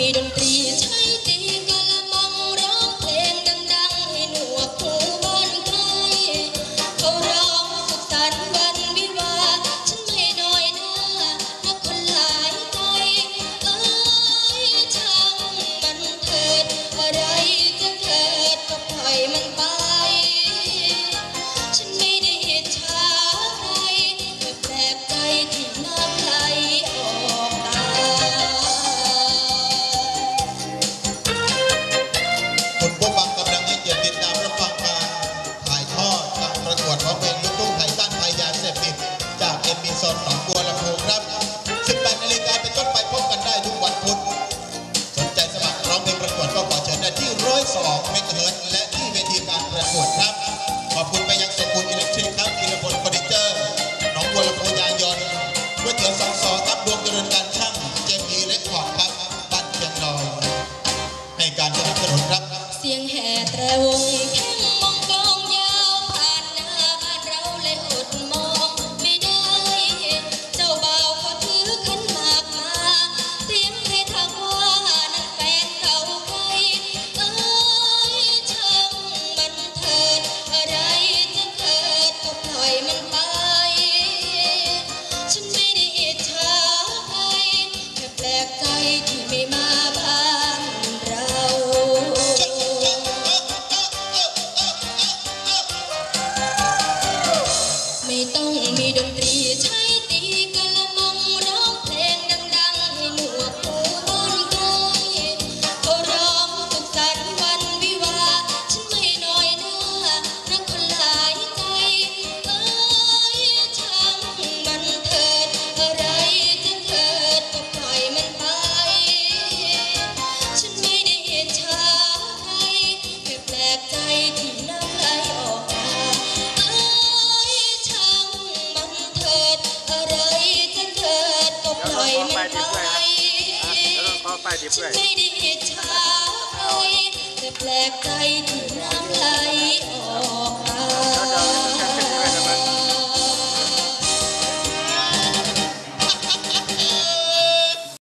มีดนตรี Debo ดิบด้วยครับแล้วก็ไฟดิบด้วยไม่ได้ชาไปแต่แปลกใจที่น้ำไหลออก